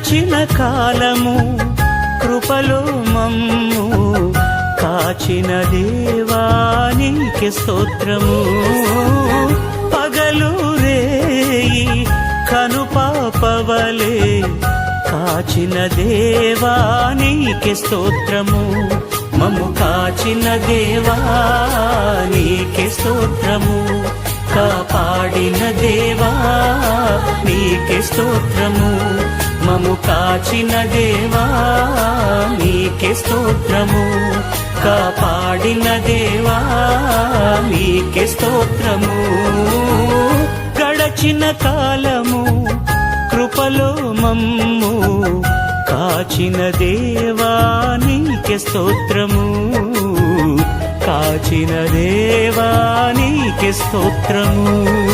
గడచిన కాలము కృపలో మమ్ము కాచిన దేవానికి స్తోత్రము. పగలు రేయి కనుపాపవలే కాచిన దేవానికి స్తోత్రము. మము కాచిన దేవానికి స్తోత్రము. కాపాడిన దేవా నీకే స్తోత్రము. మము కాచిన దేవా నీకే స్తోత్రము. కాపాడిన దేవా నీకే స్తోత్రము. గడచిన కాలము కృపలో మమ్ము. కాచిన దేవా నీకే స్తోత్రము. కాచిన దేవా నీకే స్తోత్రము.